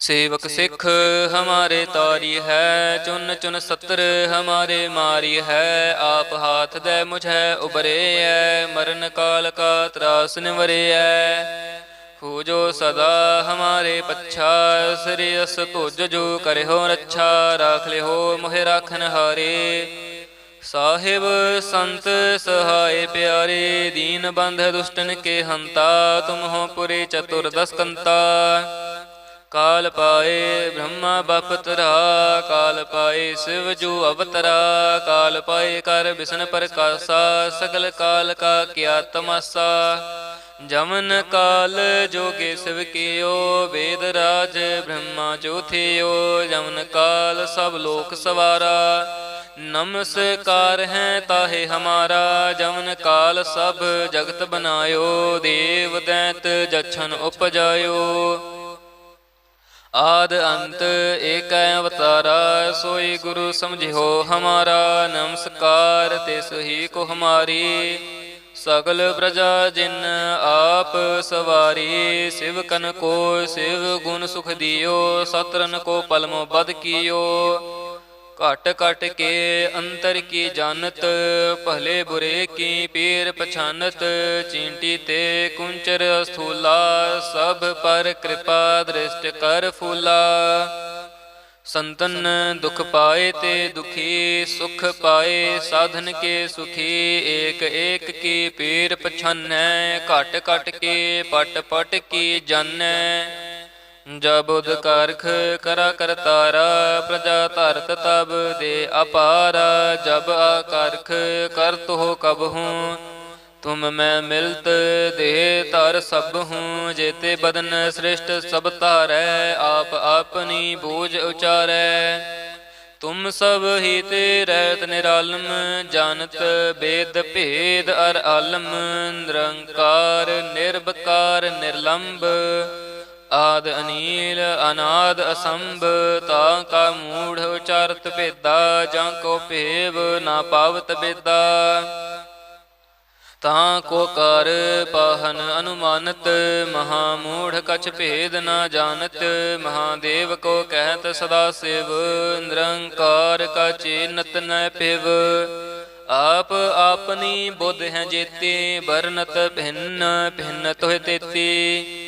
ਸੇਵਕ ਸਿੱਖ ਹਮਾਰੇ ਤਾਰੀ ਹੈ ਚੁਨ ਚੁਨ ਸਤਰ ਹਮਾਰੇ ਮਾਰੀ ਹੈ ਆਪ ਹਾਥ ਦੇ ਮੁਝੈ ਉਬਰੇ ਐ ਮਰਨ ਕਾਲ ਕਾ ਤਰਾਸ ਨਿਵਰਿਐ ਹੋ। ਜੋ ਸਦਾ ਹਮਾਰੇ ਪੱਛਾ ਸ੍ਰੀ ਅਸ ਤੁਜ ਜੋ ਕਰਿਓ ਰੱਛਾ ਰਾਖ ਲਿਓ ਮੋਹਿ ਰਾਖਨ ਹਾਰੇ। ਸਾਹਿਬ ਸੰਤ ਸਹਾਏ ਪਿਆਰੇ ਦੀਨ ਬੰਧ ਦੁਸ਼ਟਨ ਕੇ ਹੰਤਾ ਤੁਮ ਹੋ ਪੁਰੇ ਚਤੁਰਦਸ ਕੰਤਾ ਕਾਲ ਪਾਏ ਬ੍ਰਹਮਾ ਬਪਤਰਾ ਕਾਲ ਪਾਏ ਸਿਵ ਜੋ ਅਵਤਰਾ, ਕਾਲ ਪਾਏ ਕਰ ਬਿਸ਼ਨ ਪ੍ਰਕਾਸ਼ਾ, ਸਗਲ ਕਾਲ ਕਾ ਕਿਆ ਤਮਾਸਾ। ਜਮਨ ਕਾਲ ਜੋਗੇ ਸਿਵ ਕੀਓ, ਵੇਦ ਰਾਜ ਬ੍ਰਹਮਾ ਜੋਥਿਓ ਜਮਨ ਕਾਲ ਸਭ ਲੋਕ ਸਵਾਰਾ, ਨਮਸਕਾਰ ਹੈ ਤਾਹੇ ਹਮਾਰਾ। ਜਮਨ ਕਾਲ ਸਭ ਜਗਤ ਬਨਾਇਓ ਦੇਵ ਦੈਂਤ ਜਛਨ ਉਪਜਾਇਓ। ਆਦ ਅੰਤ ਏਕੈ ਅਵਤਾਰਾ, ਸੋਈ ਗੁਰੂ ਸਮਝਿਓ ਹਮਾਰਾ, ਨਮਸਕਾਰ ਤੇ ਸਹੀ ਕੋ ਹਮਾਰੀ। ਸਗਲ ਪ੍ਰਜਾ ਜਿਨ ਆਪ ਸਵਾਰੀ, ਸਿਵ ਕਨ ਕੋ ਸਿਵ ਗੁਣ ਸੁਖ ਦਿਓ ਸਤਰਨ ਕੋ ਪਲਮੋ ਬਦ ਕੀਓ। ਘਟ ਘਟ ਕੇ ਅੰਤਰ ਕੀ ਜਾਣਤ ਭਲੇ ਬੁਰੇ ਕੀ ਪੀਰ ਪਛਾਨਤ ਚੀਂਟੀ ਤੇ ਕੁੰਚਰ ਸਥੂਲਾ ਸਭ ਪਰ ਕਿਰਪਾ ਦ੍ਰਿਸ਼ਟ ਕਰ ਫੂਲਾ ਸੰਤਨ ਦੁਖ ਪਾਏ ਤੇ ਦੁਖੀ ਸੁਖ ਪਾਏ ਸਾਧਨ ਕੇ ਸੁਖੀ ਏਕ ਏਕ ਕੀ ਪੀਰ ਪਛਾਨੈ ਘਟ ਘਟ ਕੇ ਪਟ ਪਟ ਕੀ ਜਾਣੈ ਜਬ ਉਦ ਕਰਖ ਕਰਾ ਕਰਤਾਰਾ ਪ੍ਰਜਾ ਧਰਤ ਤਬ ਦੇ ਅਪਾਰਾ, ਜਬ ਆਕਰਖ ਕਰਤ ਹੋ ਕਬ ਹੂੰ। ਤੁਮ ਮੈਂ ਮਿਲਤ ਦੇ ਤਰ ਸਭ ਹੂੰ, ਜੇਤੇ ਬਦਨ ਸ੍ਰਿਸ਼ਟ ਸਭ ਧਾਰੈ, ਆਪ ਆਪਨੀ ਬੂਝ ਉਚਾਰੈ। ਤੁਮ ਸਭ ਹੀ ਤੇ ਰਹਿਤ ਨਿਰਾਲਮ, ਜਾਣਤ ਬੇਦ ਭੇਦ ਅਰ ਆਲਮ, ਨਿਰੰਕਾਰ ਨਿਰਭਕਾਰ ਨਿਰਲੰਭ ਆਦ ਅਨੀਲ ਅਨਾਦ ਅਸੰਭ, ਤਾ ਕਾ ਮੂੜ ਉਚਾਰਤ ਭੇਦਾ, ਜਾਂ ਕੋ ਭੇਵ ਨਾ ਪਾਵਤ ਬੇਦਾ ਤਾਂ ਕੋ ਕਰ ਪਾਹਨ ਅਨੁਮਾਨਤ, ਮਹਾ ਮੂੜ ਕਛ ਭੇਦ ਨਾ ਜਾਣਤ ਮਹਾਦੇਵ ਕੋ ਕਹਿਤ ਸਦਾ ਸਿਵ, ਨਿਰੰਕਾਰ ਕਾ ਚੇਨਤ ਨ ਪਿਵ ਆਪ ਆਪਨੀ ਬੁੱਧ ਹੈ ਜੇਤੇ ਬਰਨਤ ਭਿੰਨ ਭਿੰਨ ਤੋਹਿ ਤੇਤੀ।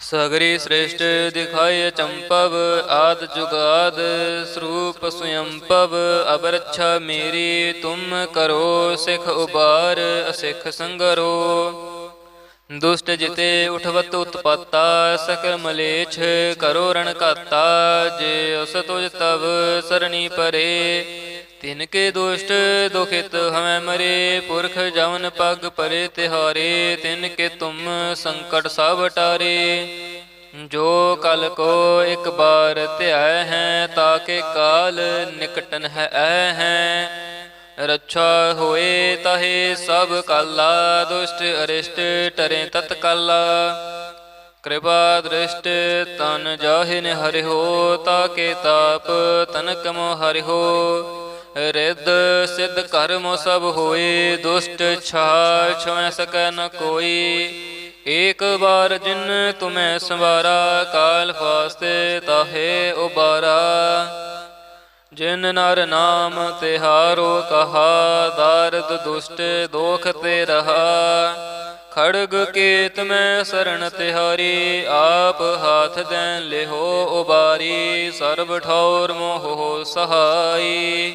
ਸਗਰੀ ਸ੍ਰੇਸ਼ਟ ਦਿਖਾਇ ਚੰਪਵ, ਆਦ ਜੁਗਾਦ ਸਰੂਪ ਸੁਯੰਪਵ ਅਬਰਛਾ ਮੇਰੀ, ਤੁਮ ਕਰੋ ਸਿਖ ਉਬਾਰ, ਅਸਿਖ ਸੰਗਰੋ। ਦੁਸ਼ਟ ਜਿਤੇ ਉਠਵਤ ਉਤਪਾਤਾ, ਸਕਲ ਮਲੇਛ ਕਰੋ ਰਣ ਕਾਤਾ ਜੇ ਉਸ ਤੁਜ ਤਵ ਸਰਣੀ ਪਰੇ ਤਿਨ ਕੇ ਦੁਸ਼ਟ ਦੁਖਿਤ ਹਮੈ ਮਰੇ, ਪੁਰਖ ਜਵਨ ਪਗ ਪਰੇ ਤਿਹਾਰੇ ਤਿਨ ਕੇ ਤੁਮ ਸੰਕਟ ਸਭ ਟਾਰੇ। ਜੋ ਕਲ ਕੋ ਇੱਕ ਬਾਰ ਧਿਆਇ ਹੈ ਤਾਕੇ ਕਾਲ ਨਿਕਟਨ ਹੈ, ਐ ਹੈ। ਰੱਛਾ ਹੋਏ ਤਹੇ ਸਭ ਕਾਲਾ, ਦੁਸ਼ਟ ਅਰਿਸ਼ਟ ਟਰੇ ਤਤਕਾਲਾ। ਕਿਰਪਾ ਦ੍ਰਿਸ਼ਟ ਤਨ ਜਾਹਿ ਨ ਤਾ ਕੇ ਤਾਪ ਤਨਕ ਮੋ ਹਰਿਓ ਰਿੱਧ ਸਿੱਧ ਕਰਮ ਸਭ ਹੋਏ, ਦੁਸ਼ਟ ਛਾ ਛੁਐ ਸਕੈ ਨ ਕੋਈ। ਏਕ ਬਾਰ ਜਿਨ ਤੁਮੈ ਸੰਵਾਰਾ, ਕਾਲ ਫਾਸਤੇ ਤਾਹੇ ਉਬਾਰਾ। ਜਿਨ ਨਰ ਨਾਮ ਤਿਹਾਰੋ ਕਹਾ, ਦਾਰਦ ਦੁਸ਼ਟ ਦੋਖ ਤੇ ਰਹਾ। ਖੜਗ ਕੇਤ ਮੈਂ ਸਰਣ ਤਿਹਾਰੀ, ਆਪ ਹਾਥ ਦੈਨ ਲਿਹੋ ਉਬਾਰੀ। ਸਰਬ ਠੌਰ ਮੋਹ ਸਹਾਈ।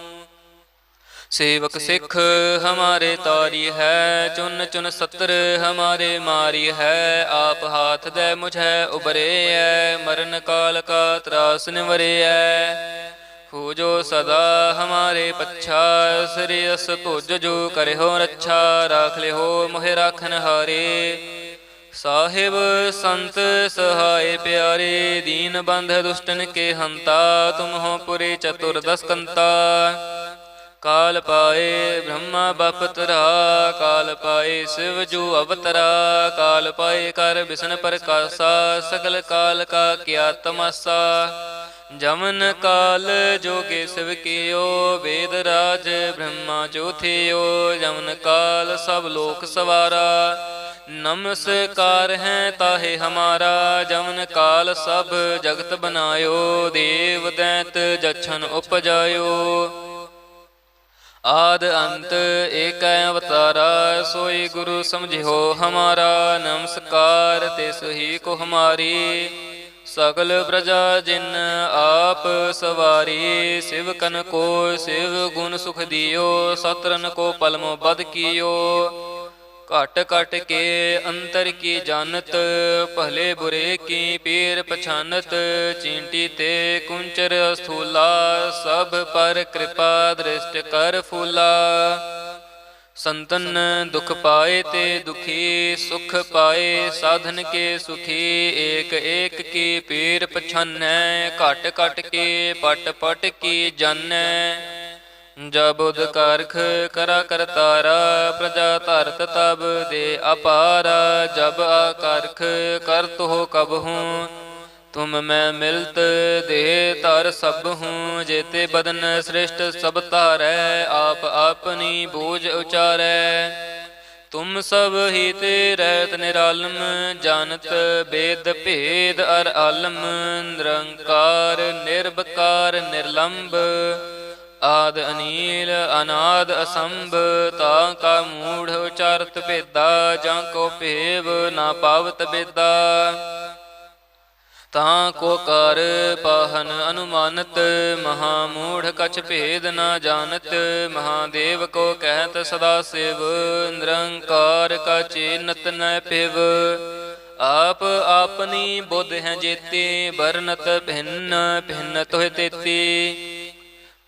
ਸੇਵਕ ਸਿੱਖ ਹਮਾਰੇ ਤਾਰੀ ਹੈ ਚੁਨ ਚੁਨ ਸਤਰ ਹਮਾਰੇ ਮਾਰੀ ਹੈ। ਆਪ ਹਾਥ ਦੇ ਮੁਝੈ ਉਬਰੇ ਐ ਮਰਨ ਕਾਲ ਕਾ ਤਰਾਸ ਨਿਵਰੇ ਐ ਹੋ। ਜੋ ਸਦਾ ਹਮਾਰੇ ਪੱਛਾ ਸ੍ਰੀ ਅਸ ਤੁਜ ਜੋ ਕਰਿਓ ਰੱਛਾ ਰਾਖ ਲਿਓ ਮੋਹਿ ਰਾਖਨ ਹਾਰੇ। ਸਾਹਿਬ ਸੰਤ ਸਹਾਇ ਪਿਆਰੇ ਦੀਨ ਬੰਧ ਦੁਸ਼ਟਨ ਕੇ ਹੰਤਾ ਤੁਮ ਹੋ ਪੁਰੇ ਚਤੁਰਦਸ ਕੰਤਾ ਕਾਲ ਪਾਏ ਬ੍ਰਹਮਾ ਬਪਤਰਾ, ਕਾਲ ਪਾਏ ਸਿਵ ਜੋ ਅਵਤਰਾ, ਕਾਲ ਪਾਏ ਕਰ ਬਿਸ਼ਨ ਪ੍ਰਕਾਸ਼ਾ, ਸਗਲ ਕਾਲ ਕਾ ਕਿਆ ਤਮਾਸਾ। ਜਮਨ ਕਾਲ ਜੋਗੇ ਸਿਵ ਕੀਓ, ਵੇਦ ਰਾਜ ਬ੍ਰਹਮਾ ਜੋਥਿਓ ਜਮਨ ਕਾਲ ਸਭ ਲੋਕ ਸਵਾਰਾ। ਨਮਸਕਾਰ ਹੈ ਤਾਹੇ ਹਮਾਰਾ, ਜਮਨ ਕਾਲ ਸਭ ਜਗਤ ਬਨਾਇਓ ਦੇਵ ਦੈਂਤ ਜਛਨ ਉਪਜਾਇਓ। ਆਦ ਅੰਤ ਏਕ ਅਵਤਾਰਾ, ਸੋਈ ਗੁਰੂ ਸਮਝਿਓ ਹਮਾਰਾ, ਨਮਸਕਾਰ ਤਿਸ ਹੀ ਕੋ ਹਮਾਰੀ। ਸਗਲ ਪ੍ਰਜਾ ਜਿਨ ਆਪ ਸਵਾਰੀ, ਸਿਵ ਕਨ ਕੋ ਸਿਵ ਗੁਣ ਸੁਖ ਦਿਓ ਸਤਰਨ ਕੋ ਪਲਮੋ ਬਦ ਕੀਓ। ਘਟ ਘਟ ਕੇ ਅੰਤਰ ਕੀ ਜਾਣਤ ਭਲੇ ਬੁਰੇ ਕੀ ਪੀਰ ਪਛਾਨਤ ਚੀਂਟੀ ਤੇ ਕੁੰਚਰ ਸਥੂਲਾ ਸਭ ਪਰ ਕਿਰਪਾ ਦ੍ਰਿਸ਼ਟ ਕਰ ਫੂਲਾ ਸੰਤਨ ਦੁਖ ਪਾਏ ਤੇ ਦੁਖੀ ਸੁਖ ਪਾਏ ਸਾਧਨ ਕੇ ਸੁਖੀ ਏਕ ਏਕ ਕੀ ਪੀਰ ਪਛਾਨੈ ਘਟ ਘਟ ਕੇ ਪਟ ਪਟ ਕੀ ਜਾਣੈ ਜਬ ਉਦ ਕਰਖ ਕਰਾ ਕਰਤਾਰਾ ਪ੍ਰਜਾ ਧਰਤ ਤਬ ਦੇ ਅਪਾਰਾ, ਜਬ ਆਕਰਖ ਕਰਤ ਹੋ ਕਬ ਹੂੰ। ਤੁਮ ਮੈਂ ਮਿਲਤ ਦੇ ਤਰ ਸਭ ਹੂੰ, ਜੇਤੇ ਬਦਨ ਸ੍ਰਿਸ਼ਟ ਸਭ ਧਾਰੈ, ਆਪ ਆਪਨੀ ਬੋਝ ਉਚਾਰੈ। ਤੁਮ ਸਭ ਹੀ ਤੇ ਰਹਿਤ ਨਿਰਾਲਮ, ਜਾਣਤ ਬੇਦ ਭੇਦ ਅਰ ਆਲਮ, ਨਿਰੰਕਾਰ ਨਿਰਭਕਾਰ ਨਿਰਲੰਭ ਆਦ ਅਨੀਲ ਅਨਾਦ ਅਸੰਭ, ਤਾਂ ਕਾ ਮੂੜ ਉਚਾਰਤ ਭੇਦਾ, ਜਾਂ ਕੋ ਭੇਵ ਨਾ ਪਾਵਤ ਬੇਦਾ ਤਾਂ ਕੋ ਕਰ ਪਾਹਨ ਅਨੁਮਾਨਤ, ਮਹਾ ਮੂੜ ਕਛ ਭੇਦ ਨਾ ਜਾਣਤ ਮਹਾਦੇਵ ਕੋ ਕਹਿਤ ਸਦਾ ਸਿਵ, ਨਿਰੰਕਾਰ ਕਾ ਚੇਨਤ ਨ ਪਿਵ ਆਪ ਆਪਨੀ ਬੁੱਧ ਹੈ ਜੇਤੀ ਬਰਨਤ ਭਿੰਨ ਭਿੰਨ ਤੋਹਿ ਤੇਤੀ।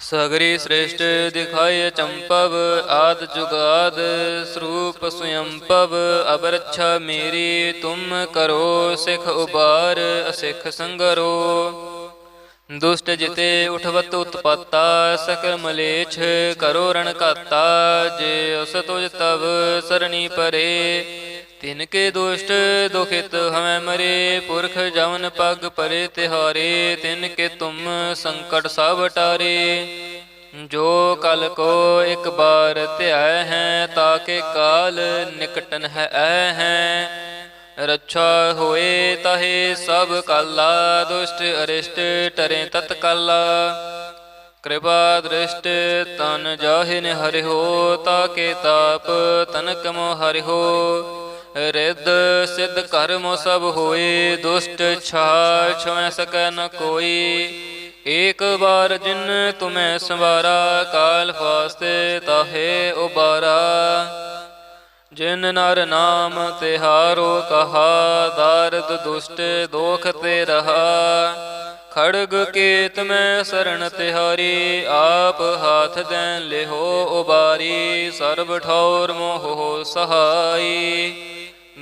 ਸਗਰੀ ਸ੍ਰੇਸ਼ਟ ਦਿਖਾਇ ਚੰਪਵ, ਆਦ ਜੁਗਾਦ ਸਰੂਪ ਸੁਯੰਪਵ ਅਬ ਮੇਰੀ, ਤੁਮ ਕਰੋ ਸਿਖ ਉਬਾਰ ਅਸਿਖ ਸੰਗਰੋ। ਦੁਸ਼ਟ ਜਿਤੇ ਉਠਵਤ ਉਤਪਾਤਾ, ਸਕਲ ਮਲੇਛ ਕਰੋ ਰਣ ਘਾਤਾ, ਜੇ ਉਸ ਤੁਜ ਤਵ ਸਰਣੀ ਪਰੇ ਤਿਨ ਕੇ ਦੁਸ਼ਟ ਦੁਖਿਤ ਹਮੈ ਮਰੇ, ਪੁਰਖ ਜਵਨ ਪਗ ਪਰੇ ਤਿਹਾਰੇ ਤਿਨ ਕੇ ਤੁਮ ਸੰਕਟ ਸਭ ਟਾਰੇ। ਜੋ ਕਲ ਕੋ ਇੱਕ ਬਾਰ ਧਿਆਇ ਹੈ ਤਾਕੇ ਕਾਲ ਨਿਕਟਨ ਹੈ, ਐ ਹੈ। ਰੱਛਾ ਹੋਏ ਤਹੇ ਸਭ ਕਾਲਾ, ਦੁਸ਼ਟ ਅਰਿਸ਼ਟ ਟਰੇ ਤਤਕਾਲਾ। ਕਿਰਪਾ ਦ੍ਰਿਸ਼ਟ ਤਨ ਜਾਹਿ ਨ ਤਾ ਕੇ ਤਾਪ ਤਨਕ ਮੋ ਹਰਿਓ ਰਿੱਧ ਸਿੱਧ ਕਰਮ ਸਭ ਹੋਏ, ਦੁਸ਼ਟ ਛਾ ਛੁਐ ਸਕੈ ਨ ਕੋਈ। ਏਕ ਬਾਰ ਜਿਨ ਤੁਮੈ ਸੰਵਾਰਾ, ਕਾਲ ਫਾਸਤੇ ਤਾਹੇ ਉਬਾਰਾ। ਜਿਨ ਨਰ ਨਾਮ ਤਿਹਾਰੋ ਕਹਾ, ਦਾਰਦ ਦੁਸ਼ਟ ਦੋਖ ਤੇ ਰਹਾ। ਖੜਗ ਕੇਤ ਮੈਂ ਸਰਣ ਤਿਹਾਰੀ, ਆਪ ਹਾਥ ਦੇਨ ਲਿਹੋ ਉਬਾਰੀ। ਸਰਬ ਠੌਰ ਮੋਹ ਸਹਾਈ।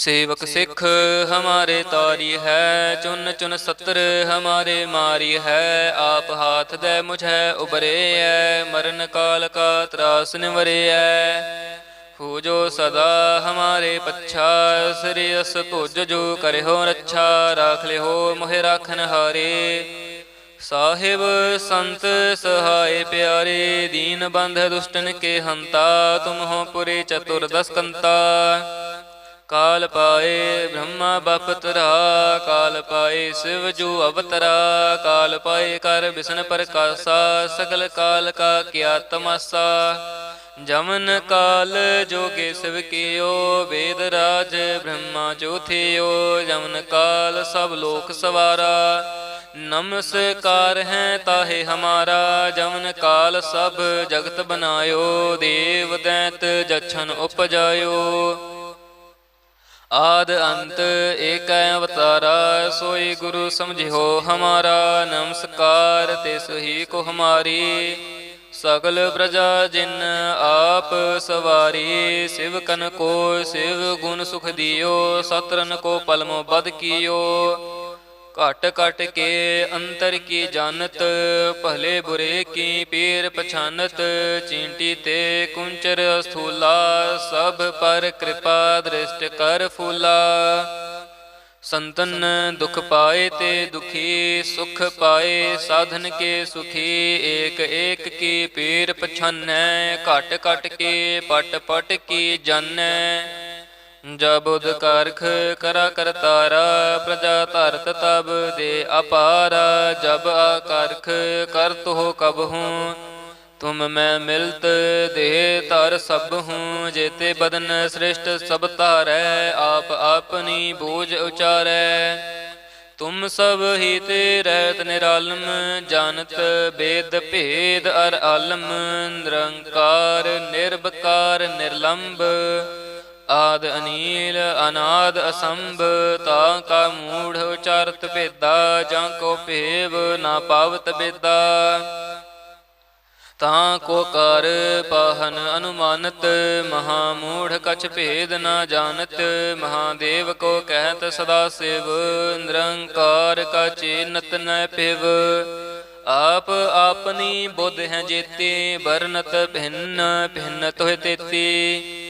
ਸੇਵਕ ਸਿੱਖ ਹਮਾਰੇ ਤਾਰੀ ਹੈ ਚੁਨ ਚੁਨ ਸਤਰ ਹਮਾਰੇ ਮਾਰੀ ਹੈ ਆਪ ਹਾਥ ਦੇ ਮੁਝੈ ਉਬਰੇ ਐ ਮਰਨ ਕਾਲ ਕਾ ਤਰਾਸ ਨਿਵਰੇ ਐ ਹੋ ਜੋ ਸਦਾ ਹਮਾਰੇ ਪੱਛਾ ਸ੍ਰੀ ਅਸ ਤੁਜ ਜੋ ਕਰਿਓ ਰੱਛਾ ਰਾਖ ਲਿਓ ਮੋਹਿ ਰਾਖਨ ਹਾਰੇ। ਸਾਹਿਬ ਸੰਤ ਸਹਾਇ ਪਿਆਰੇ ਦੀਨ ਬੰਧ ਦੁਸ਼ਟਨ ਕੇ ਹੰਤਾ ਤੁਮ ਹੋ ਪੁਰੇ ਚਤੁਰਦਸ ਕੰਤਾ ਕਾਲ ਪਾਏ ਬ੍ਰਹਮਾ ਬਪਤਰਾ ਕਾਲ ਪਾਏ ਸਿਵ ਜੋ ਅਵਤਰਾ, ਕਾਲ ਪਾਏ ਕਰ ਬਿਸ਼ਨ ਪ੍ਰਕਾਸ਼ਾ, ਸਗਲ ਕਾਲ ਕਾ ਕੀਆ ਤਮਾਸਾ। ਜਮਨ ਕਾਲ ਜੋਗੇ ਸਿਵ ਕੀਓ, ਵੇਦ ਰਾਜ ਬ੍ਰਹਮਾ ਜੋਥਿਓ ਜਮਨ ਕਾਲ ਸਭ ਲੋਕ ਸਵਾਰਾ। ਨਮਸਕਾਰ ਹੈ ਤਾਹੇ ਹਮਾਰਾ, ਜਮਨ ਕਾਲ ਸਭ ਜਗਤ ਬਨਾਇਓ ਦੇਵ ਦੈਂਤ ਜਛਨ ਉਪਜਾਇਓ। ਆਦ ਅੰਤ ਏਕੈ ਅਵਤਾਰਾ, ਸੋਈ ਗੁਰੂ ਸਮਝਿਓ ਹਮਾਰਾ, ਨਮਸਕਾਰ ਤਿਸ ਹੀ ਕੋ ਹਮਾਰੀ। ਸਗਲ ਪ੍ਰਜਾ ਜਿਨ ਆਪ ਸਵਾਰੀ, ਸਿਵ ਕਨ ਕੋ ਸਿਵ ਗੁਣ ਸੁਖ ਦਿਓ ਸਤਰਨ ਕੋ ਪਲਮੋ ਬਦ ਕੀਓ। ਘਟ ਘਟ ਕੇ ਅੰਤਰ ਕੀ ਜਾਣਤ ਭਲੇ ਬੁਰੇ ਕੀ ਪੀਰ ਪਛਾਨਤ ਚੀਂਟੀ ਤੇ ਕੁੰਚਰ ਸਥੂਲਾ ਸਭ ਪਰ ਕਿਰਪਾ ਦ੍ਰਿਸ਼ਟ ਕਰ ਫੂਲਾ ਸੰਤਨ ਦੁਖ ਪਾਏ ਤੇ ਦੁਖੀ ਸੁਖ ਪਾਏ ਸਾਧਨ ਕੇ ਸੁਖੀ ਏਕ ਏਕ ਕੀ ਪੀਰ ਪਛਾਨੈ ਘਟ ਘਟ ਕੇ ਪਟ ਪਟ ਕੀ ਜਾਣੈ ਜਬ ਉਦ ਕਰਖ ਕਰਾ ਕਰਤਾਰਾ ਪ੍ਰਜਾ ਧਰਤ ਤਬ ਦੇ ਅਪਾਰਾ, ਜਬ ਆਕਰਖ ਕਰਤ ਹੋ ਕਬ ਹੂੰ। ਤੁਮ ਮੈਂ ਮਿਲਤ ਦੇ ਤਰ ਸਭ ਹੂੰ, ਜੇਤੇ ਬਦਨ ਸ੍ਰਿਸ਼ਟ ਸਭ ਧਾਰੈ, ਆਪ ਆਪਨੀ ਬੋਝ ਉਚਾਰੈ। ਤੁਮ ਸਭ ਹੀ ਤੇ ਰਹਿਤ ਨਿਰਾਲਮ, ਜਾਣਤ ਬੇਦ ਭੇਦ ਅਰ ਆਲਮ, ਨਿਰੰਕਾਰ ਨਿਰਭਕਾਰ ਨਿਰਲੰਭ ਆਦ ਅਨੀਲ ਅਨਾਦ ਅਸੰਭ, ਤਾਂ ਕਾ ਮੂੜ ਉਚਾਰਤ ਭੇਦਾ, ਜਾਂ ਕੋ ਭੇਵ ਨਾ ਪਾਵਤ ਬੇਦਾ ਤਾਂ ਕੋ ਕਰ ਪਾਹਨ ਅਨੁਮਾਨਤ, ਮਹਾ ਮੂੜ ਕਛ ਭੇਦ ਨਾ ਜਾਣਤ ਮਹਾਦੇਵ ਕੋ ਕਹਿਤ ਸਦਾ ਸਿਵ, ਨਿਰੰਕਾਰ ਕਾ ਚੇਨਤ ਨ ਪਿਵ ਆਪ ਆਪਨੀ ਬੁੱਧ ਹੈ ਜੇਤੀ ਬਰਨਤ ਭਿੰਨ ਭਿੰਨ ਤੋਹਿ ਤੇਤੀ।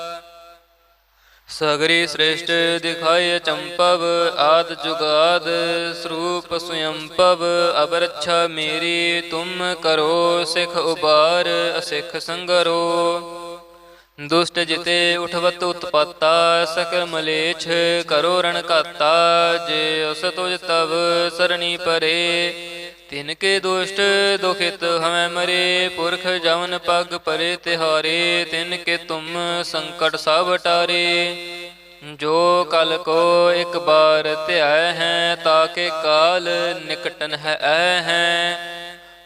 ਸਗਰੀ ਸ੍ਰੇਸ਼ਟ ਦਿਖਾਇ ਚੰਪਵ, ਆਦ ਜੁਗਾਦ ਸਰੂਪ ਸੁਯੰਪਵ, ਅਬਰਛਾ ਮੇਰੀ, ਤੁਮ ਕਰੋ ਸਿਖ ਉਬਾਰ, ਅਸਿਖ ਸੰਗਰੋ। ਦੁਸ਼ਟ ਜਿਤੇ ਉਠਵਤ ਉਤਪਾਤਾ, ਸਕਲ ਮਲੇਛ ਕਰੋ ਰਣ ਘਾਤਾ, ਜੇ ਉਸ ਤੁਜ ਤਵ ਸਰਣੀ ਪਰੇ। ਤਿਨ ਕੇ ਦੁਸ਼ਟ ਦੁਖਿਤ ਹਮੈ ਮਰੇ, ਪੁਰਖ ਜਵਨ ਪਗ ਪਰੇ ਤਿਹਾਰੇ ਤਿਨ ਕੇ ਤੁਮ ਸੰਕਟ ਸਭ ਟਾਰੇ। ਜੋ ਕਲ ਕੋ ਇੱਕ ਬਾਰ ਧਿਆਇ ਹੈ, ਤਾਕੇ ਕਾਲ ਨਿਕਟਨ ਹੈ ਐ ਹੈ।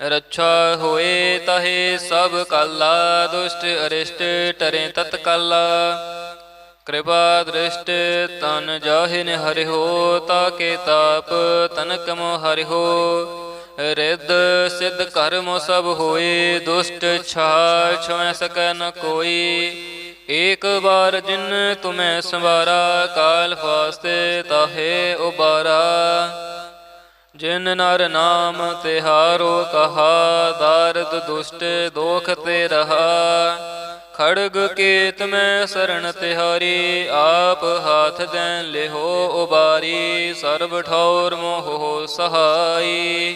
ਰੱਛਾ ਹੋਏ ਤਹੇ ਸਭ ਕਾਲਾ, ਦੁਸ਼ਟ ਅਰਿਸ਼ਟ ਟਰੇ ਤਤਕਾਲਾ। ਕਿਰਪਾ ਦ੍ਰਿਸ਼ਟ ਤਨ ਜਾਹਿਨ ਹਰਿਓ ਤਾਕੇ ਤਾਪ ਤਨਕ ਮੋ ਹਰਿਓ ਰਿੱਧ ਸਿੱਧ ਕਰਮ ਸਭ ਹੋਏ, ਦੁਸ਼ਟ ਛਾਲ ਛੁਐ ਸਕੈ ਨ ਕੋਈ। ਏਕ ਵਾਰ ਜਿਨ ਤੁਮੈ ਸੰਵਾਰਾ, ਕਾਲ ਫਾਸਤੇ ਤਾਹੇ ਉਬਾਰਾ। ਜਿਨ ਨਰ ਨਾਮ ਤਿਹਾਰੋ ਕਹਾ, ਦਾਰਦ ਦੁਸ਼ਟ ਦੋਖ ਤੇ ਰਹਾ। ਖੜਗ ਕੇਤ ਮੈਂ ਸਰਣ ਤਿਹਾਰੀ, ਆਪ ਹਾਥ ਦੇਨ ਲਿਹੋ ਉਬਾਰੀ। ਸਰਬ ਠੌਰ ਮੋਹ ਸਹਾਈ।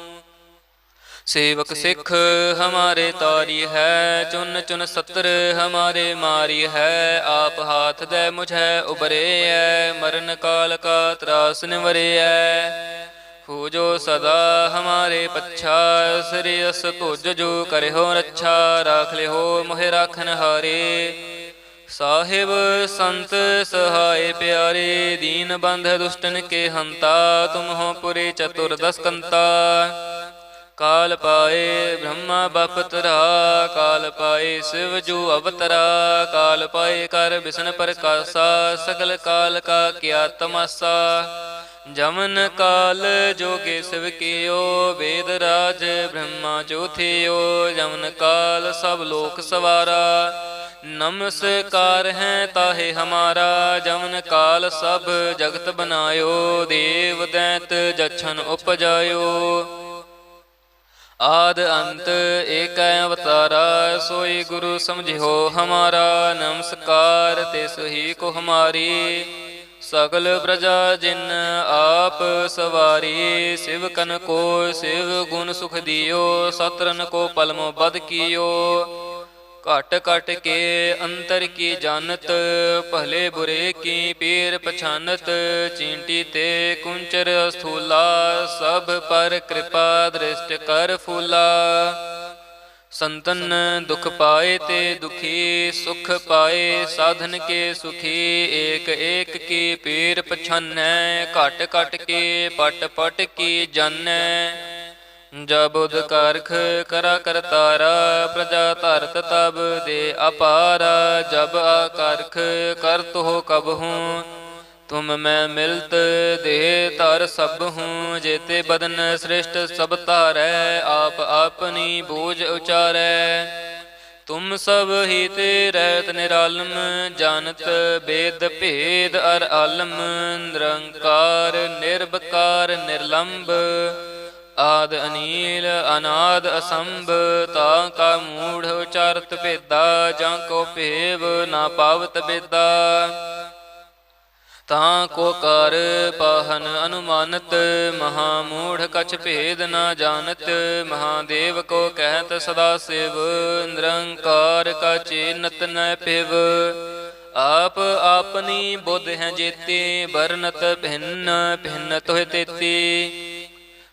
ਸੇਵਕ ਸਿੱਖ ਹਮਾਰੇ ਤਾਰੀ ਹੈ ਚੁਨ ਚੁਨ ਸਤਰ ਹਮਾਰੇ ਮਾਰੀ ਹੈ ਆਪ ਹਾਥ ਦੇ ਮੁਝੈ ਉਬਰੇ ਐ ਮਰਨ ਕਾਲ ਕਾ ਤਰਾਸ ਨਿਵਰੇ ਐ ਹੋ। ਜੋ ਸਦਾ ਹਮਾਰੇ ਪੱਛਾ ਸ੍ਰੀ ਅਸ ਤੁਜ ਜੋ ਕਰਿਓ ਰੱਛਾ ਰਾਖ ਲਿਓ ਮੋਹਿ ਰਾਖਨ ਹਾਰੇ। ਸਾਹਿਬ ਸੰਤ ਸਹਾਇ ਪਿਆਰੇ ਦੀਨ ਬੰਧ ਦੁਸ਼ਟਨ ਕੇ ਹੰਤਾ ਤੁਮ ਹੋ ਪੁਰੇ ਚਤੁਰਦਸ ਕੰਤਾ ਕਾਲ ਪਾਏ ਬ੍ਰਹਮਾ ਬਪਤਰਾ ਕਾਲ ਪਾਏ ਸਿਵ ਜੂ ਅਵਤਰਾ, ਕਾਲ ਪਾਏ ਕਰ ਬਿਸ਼ਨ ਪ੍ਰਕਾਸ਼ਾ, ਸਗਲ ਕਾਲ ਕਾ ਕੀਆ ਤਮਾਸਾ। ਜਮਨ ਕਾਲ ਜੋਗੇ ਸਿਵ ਕੀਓ, ਵੇਦ ਰਾਜ ਬ੍ਰਹਮਾ ਜੋਥਿਓ ਜਮਨ ਕਾਲ ਸਭ ਲੋਕ ਸਵਾਰਾ ਨਮਸਕਾਰ ਹੈ ਤਾਹੇ ਹਮਾਰਾ। ਜਮਨ ਕਾਲ ਸਭ ਜਗਤ ਬਨਾਇਓ ਦੇਵ ਦੈਤ ਜਛਨ ਉਪਜਾਇਓ। ਆਦ ਅੰਤ ਏਕੈ ਅਵਤਾਰਾ, ਸੋਈ ਗੁਰੂ ਸਮਝਿਓ ਹਮਾਰਾ, ਨਮਸਕਾਰ ਤਿਸ ਹੀ ਕੋ ਹਮਾਰੀ। ਸਗਲ ਪ੍ਰਜਾ ਜਿਨ ਆਪ ਸਵਾਰੀ, ਸਿਵ ਕਨ ਕੋ ਸਿਵ ਗੁਣ ਸੁਖ ਦਿਓ ਸਤਰਨ ਕੋ ਪਲਮੋ ਬਦ ਕੀਓ। ਘਟ ਘਟ ਕੇ ਅੰਤਰ ਕੀ ਜਾਣਤ ਭਲੇ ਬੁਰੇ ਕੀ ਪੀਰ ਪਛਾਨਤ ਚੀਂਟੀ ਤੇ ਕੁੰਚਰ ਸਥੂਲਾ ਸਭ ਪਰ ਕਿਰਪਾ ਦ੍ਰਿਸ਼ਟ ਕਰ ਫੂਲਾ ਸੰਤਨ ਦੁਖ ਪਾਏ ਤੇ ਦੁਖੀ ਸੁਖ ਪਾਏ ਸਾਧਨ ਕੇ ਸੁਖੀ ਏਕ ਏਕ ਕੀ ਪੀਰ ਪਛਾਨੈ ਘਟ ਘਟ ਕੇ ਪਟ ਪਟ ਕੀ ਜਾਣੈ ਜਬ ਉਦ ਕਰਖ ਕਰਾ ਕਰਤਾਰਾ ਪ੍ਰਜਾ ਧਰਤ ਤਬ ਦੇ ਅਪਾਰਾ, ਜਬ ਆਕਰਖ ਕਰਤ ਹੋ ਕਬ ਹੂੰ, ਤੁਮ ਮੈਂ ਮਿਲਤ ਦੇਹ ਤਰ ਸਭ ਹੂੰ, ਜੇਤੇ ਬਦਨ ਸ੍ਰਿਸ਼ਟ ਸਭ ਧਾਰੈ, ਆਪ ਆਪਨੀ ਬੂਝ ਉਚਾਰੈ। ਤੁਮ ਸਭ ਹੀ ਤੇ ਰਹਿਤ ਨਿਰਾਲਮ, ਜਾਣਤ ਬੇਦ ਭੇਦ ਅਰ ਆਲਮ, ਨਿਰੰਕਾਰ ਨਿਰਭਕਾਰ ਨਿਰਲੰਭ ਆਦ ਅਨੀਲ ਅਨਾਦ ਅਸੰਭ, ਤਾ ਕਾ ਮੂੜ ਉਚਾਰਤ ਭੇਦਾ, ਜਾਂ ਕੋ ਭੇਵ ਨਾ ਪਾਵਤ ਬੇਦਾ ਤਾਂ ਕੋ ਕਰ ਪਾਹਨ ਅਨੁਮਾਨਤ, ਮਹਾ ਮੂੜ ਕਛ ਭੇਦ ਨਾ ਜਾਣਤ ਮਹਾਦੇਵ ਕੋ ਕਹਿਤ ਸਦਾ ਸਿਵ, ਨਿਰੰਕਾਰ ਕਾ ਚੇਨਤ ਨ ਪਿਵ ਆਪ ਆਪਨੀ ਬੁੱਧ ਹੈ ਜੇਤੀ ਬਰਨਤ ਭਿੰਨ ਭਿੰਨ ਤੋਹਿ ਤੇਤੀ।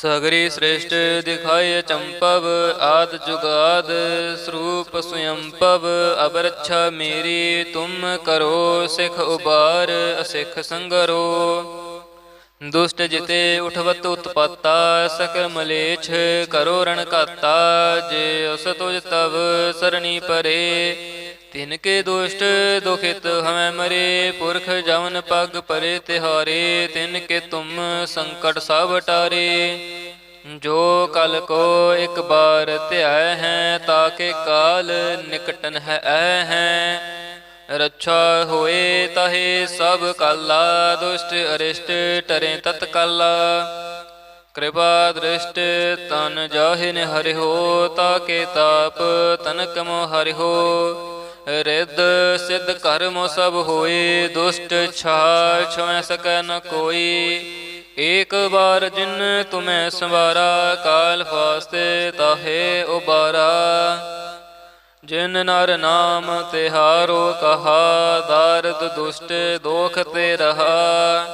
ਸਗਰੀ ਸ੍ਰੇਸ਼ਟ ਦਿਖਾਇ ਚੰਪਵ, ਆਦ ਜੁਗਾਦ ਸਰੂਪ ਸੁਯੰਪਵ ਅਬਰਛਾ ਮੇਰੀ, ਤੁਮ ਕਰੋ ਸਿਖ ਉਬਾਰ, ਅਸਿਖ ਸੰਗਰੋ। ਦੁਸ਼ਟ ਜਿਤੇ ਉਠਵਤ ਉਤਪਾਤਾ, ਸਕਲ ਮਲੇਛ ਕਰੋ ਰਣ ਘਾਤਾ, ਜੇ ਉਸ ਤੁਜ ਤਵ ਸਰਣੀ ਪਰੇ ਤਿਨ ਕੇ ਦੁਸ਼ਟ ਦੁਖਿਤ ਹਮੈ ਮਰੇ, ਪੁਰਖ ਜਵਨ ਪਗ ਪਰੇ ਤਿਹਾਰੇ, ਤਿਨ ਕੇ ਤੁਮ ਸੰਕਟ ਸਭ ਟਾਰੇ। ਜੋ ਕਲ ਕੋ ਇੱਕ ਬਾਰ ਧਿਆਇ ਹੈ ਤਾਕੇ ਕਾਲ ਨਿਕਟਨ ਹੈ, ਐ ਹੈ। ਰੱਛਾ ਹੋਏ ਤਹੇ ਸਭ ਕਾਲਾ, ਦੁਸ਼ਟ ਅਰਿਸ਼ਟ ਟਰੇ ਤਤਕਾਲਾ। ਕਿਰਪਾ ਦ੍ਰਿਸ਼ਟ ਤਨ ਜਾਹਿਨ ਹਰਿਓ ਤਾਕੇ ਤਾਪ ਤਨਕ ਮੋ ਹਰਿਓ ਰਿੱਧ ਸਿੱਧ ਕਰਮ ਸਭ ਹੋਏ, ਦੁਸ਼ਟ ਛਾ ਛੁਐ ਸਕੈ ਨ ਕੋਈ। ਏਕ ਵਾਰ ਜਿਨ ਤੁਮੈ ਸੰਵਾਰਾ, ਕਾਲ ਫਾਸਤੇ ਤਾਹੇ ਉਬਾਰਾ। ਜਿਨ ਨਰ ਨਾਮ ਤਿਹਾਰੋ ਕਹਾ, ਦਾਰਦ ਦੁਸ਼ਟ ਦੋਖ ਤੇ ਰਹਾ।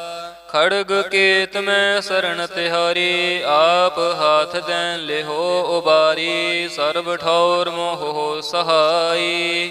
ਖੜਗ ਕੇਤ ਮੈਂ ਸਰਣ ਤਿਹਾਰੀ, ਆਪ ਹਾਥ ਦੇਨ ਲਿਹੋ ਉਬਾਰੀ। ਸਰਬ ਠੌਰ ਮੋਹ ਸਹਾਈ।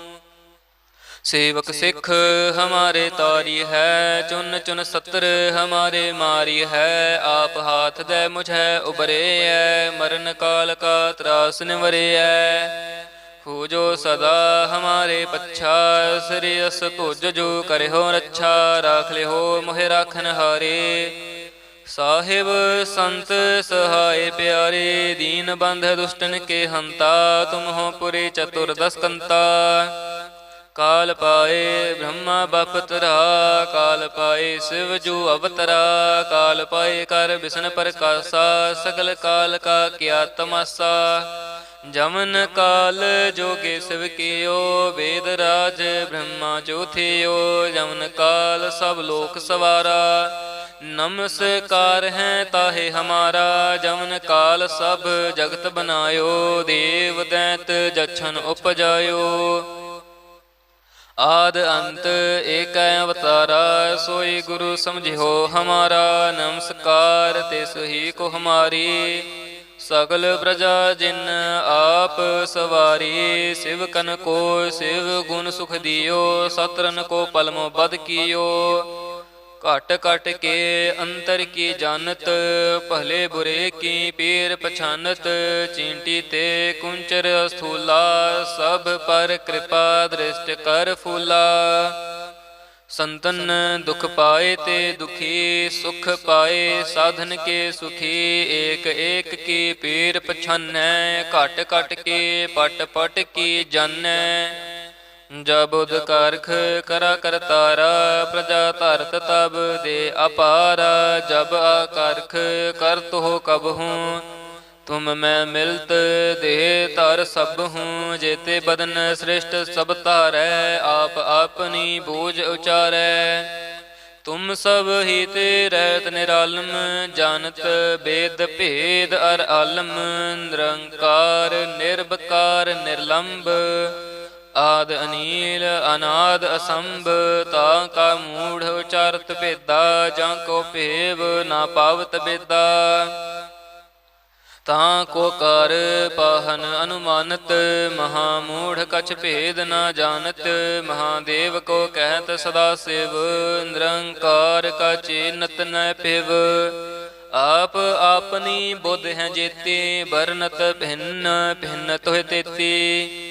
ਸੇਵਕ ਸਿੱਖ ਹਮਾਰੇ ਤਾਰੀ ਹੈ ਚੁਨ ਚੁਨ ਸਤਰ ਹਮਾਰੇ ਮਾਰੀ ਹੈ ਆਪ ਹਾਥ ਦੇ ਮੁਝੈ ਉਬਰੇਐ ਮਰਨ ਕਾਲ ਕਾ ਤਰਾਸ ਨਿਵਰੇਐ ਹੋ। ਜੋ ਸਦਾ ਹਮਾਰੇ ਪੱਛਾ ਸ੍ਰੀ ਅਸ ਤੁਜ ਜੋ ਕਰਿਓ ਰੱਛਾ ਰਾਖ ਲਿਓ ਮੋਹਿ ਰਾਖਨ ਹਾਰੇ। ਸਾਹਿਬ ਸੰਤ ਸਹਾਏ ਪਿਆਰੇ ਦੀਨ ਬੰਧ ਦੁਸ਼ਟਨ ਕੇ ਹੰਤਾ ਤੁਮ ਹੋ ਪੁਰੇ ਚਤੁਰ ਦਸ ਕੰਤਾ ਕਾਲ ਪਾਏ ਬ੍ਰਹਮਾ ਬਪਤਰਾ ਕਾਲ ਪਾਏ ਸਿਵ ਜੂ ਅਵਤਰਾ, ਕਾਲ ਪਾਏ ਕਰ ਬਿਸ਼ਨ ਪ੍ਰਕਾਸ਼ਾ, ਸਗਲ ਕਾਲ ਕਾ ਕਿਆ ਤਮਾਸਾ। ਜਮਨ ਕਾਲ ਜੋਗੇ ਸਿਵ ਕੀਓ, ਵੇਦ ਰਾਜ ਬ੍ਰਹਮਾ ਜੋਥਿਓ ਜਮਨ ਕਾਲ ਸਭ ਲੋਕ ਸਵਾਰਾ, ਨਮਸਕਾਰ ਹੈ ਤਾਹੇ ਹਮਾਰਾ। ਜਮਨ ਕਾਲ ਸਭ ਜਗਤ ਬਨਾਇਓ ਦੇਵ ਦੈਤ ਜਛਨ ਉਪਜਾਇਓ। ਆਦ ਅੰਤ ਏਕੈ ਅਵਤਾਰਾ, ਸੋਈ ਗੁਰੂ ਸਮਝਿਓ ਹਮਾਰਾ, ਨਮਸਕਾਰ ਤੇ ਸਹੀ ਕੋ ਹਮਾਰੀ। ਸਗਲ ਪ੍ਰਜਾ ਜਿਨ ਆਪ ਸਵਾਰੀ, ਸਿਵ ਕਨ ਕੋ ਸਿਵ ਗੁਣ ਸੁਖ ਦਿਓ ਸਤਰਨ ਕੋ ਪਲਮੋ ਬਦ ਕੀਓ। ਘਟ ਘਟ ਕੇ ਅੰਤਰ ਕੀ ਜਾਣਤ ਭਲੇ ਬੁਰੇ ਕੀ ਪੀਰ ਪਛਾਨਤ ਚੀਂਟੀ ਤੇ ਕੁੰਚਰ ਸਥੂਲਾ ਸਭ ਪਰ ਕਿਰਪਾ ਦ੍ਰਿਸ਼ਟ ਕਰ ਫੂਲਾ ਸੰਤਨ ਦੁਖ ਪਾਏ ਤੇ ਦੁਖੀ ਸੁਖ ਪਾਏ ਸਾਧਨ ਕੇ ਸੁਖੀ ਏਕ ਏਕ ਕੀ ਪੀਰ ਪਛਾਨੈ ਘਟ ਘਟ ਕੇ ਪਟ ਪਟ ਕੀ ਜਾਣੈ ਜਬ ਉਦ ਕਰਖ ਕਰਾ ਕਰਤਾਰਾ ਪ੍ਰਜਾ ਧਰਤ ਤਬ ਦੇ ਅਪਾਰਾ, ਜਬ ਆਕਰਖ ਕਰਤ ਹੋ ਕਬ ਹੂੰ। ਤੁਮ ਮੈਂ ਮਿਲਤ ਦੇ ਤਰ ਸਭ ਹੂੰ, ਜੇਤੇ ਬਦਨ ਸ੍ਰਿਸ਼ਟ ਸਭ ਧਾਰੈ, ਆਪ ਆਪਨੀ ਬੂਝ ਉਚਾਰੈ। ਤੁਮ ਸਭ ਹੀ ਤੇ ਰਹਿਤ ਨਿਰਾਲਮ, ਜਾਣਤ ਬੇਦ ਭੇਦ ਅਰ ਆਲਮ, ਨਿਰੰਕਾਰ ਨਿਰਭਕਾਰ ਨਿਰਲੰਭ ਆਦ ਅਨੀਲ ਅਨਾਦ ਅਸੰਭ, ਤਾ ਕਾ ਮੂੜ ਉਚਾਰਤ ਭੇਦਾ, ਜਾਂ ਕੋ ਭੇਵ ਨਾ ਪਾਵਤ ਬੇਦਾ ਤਾਂ ਕੋ ਕਰ ਪਾਹਨ ਅਨੁਮਾਨਤ, ਮਹਾ ਮੂੜ ਕਛ ਭੇਦ ਨਾ ਜਾਣਤ ਮਹਾਦੇਵ ਕੋ ਕਹਿਤ ਸਦਾ ਸਿਵ, ਨਿਰੰਕਾਰ ਕਾ ਚੇਨਤ ਨ ਪਿਵ ਆਪ ਆਪਨੀ ਬੁੱਧ ਹੈ ਜੇਤੀ ਬਰਨਤ ਭਿੰਨ ਭਿੰਨ ਤੋਹਿ ਤੇਤੀ।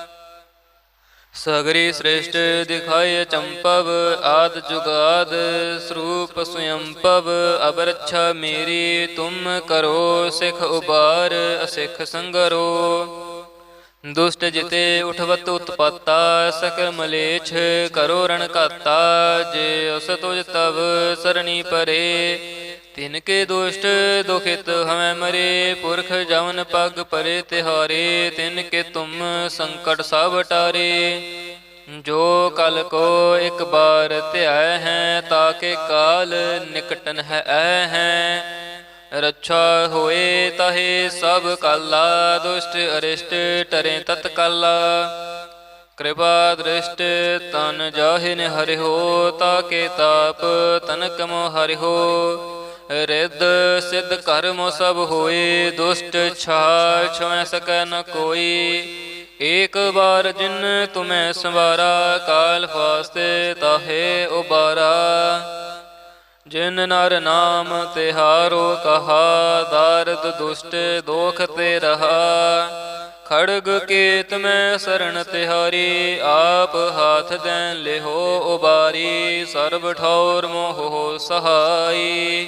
ਸਗਰੀ ਸ੍ਰੇਸ਼ਟ ਦਿਖਾਏ ਚੰਪਵ, ਆਦ ਜੁਗਾਦ ਸਰੂਪ ਸੁਯੰਪਵ ਅਬਰਛਾ ਮੇਰੀ, ਤੁਮ ਕਰੋ ਸਿਖ ਉਬਾਰ, ਅਸਿਖ ਸੰਗਰੋ। ਦੁਸ਼ਟ ਜਿਤੇ ਉਠਵਤ ਉਤਪਾਤਾ, ਸਕਰ ਮਲੇਛ, ਕਰੋ ਰਣ ਘਾਤਾ, ਜੇ ਉਸ ਤੁਜ ਤਵ, ਸਰਣੀ ਪਰੇ ਤਿਨ ਕੇ ਦੁਸ਼ਟ ਦੁਖਿਤ ਹਮੈ ਮਰੇ, ਪੁਰਖ ਜਵਨ ਪਗ ਪਰੇ ਤਿਹਾਰੇ ਤਿਨ ਕੇ ਤੁਮ ਸੰਕਟ ਸਭ ਟਾਰੇ। ਜੋ ਕਲ ਕੋ ਇੱਕ ਬਾਰ ਧਿਆਇ ਹੈ, ਤਾਕੇ ਕਾਲ ਨਿਕਟਨ ਹੈ, ਐ ਹੈ। ਰੱਛਾ ਹੋਏ ਤਹੇ ਸਭ ਕਾਲਾ, ਦੁਸ਼ਟ ਅਰਿਸ਼ਟ ਟਰੇ ਤਤਕਾਲਾ। ਕਿਰਪਾ ਦ੍ਰਿਸ਼ਟ ਤਨ ਜਾਹਿਨ ਹਰਿਓ ਤਾਕੇ ਤਾਪ ਤਨਕ ਮੋ ਹਰਿਓ ਰਿੱਧ ਸਿੱਧ ਕਰਮ ਸਭ ਹੋਏ, ਦੁਸ਼ਟ ਛਾ ਛੁਐ ਸਕੈ ਨ ਕੋਈ। ਏਕ ਵਾਰ ਜਿਨ ਤੁਮੈ ਸੰਵਾਰਾ, ਕਾਲ ਫਾਸਤੇ ਤਾਹੇ ਉਬਾਰਾ। ਜਿਨ ਨਰ ਨਾਮ ਤਿਹਾਰੋ ਕਹਾ, ਦਾਰਦ ਦੁਸ਼ਟ ਦੋਖ ਤੇ ਰਹਾ। ਖੜਗ ਕੇਤ ਮੈਂ ਸਰਣ ਤਿਹਾਰੀ, ਆਪ ਹਾਥ ਦੇਨ ਲਿਹੋ ਉਬਾਰੀ। ਸਰਬ ਠੌਰ ਮੋਹ ਸਹਾਈ।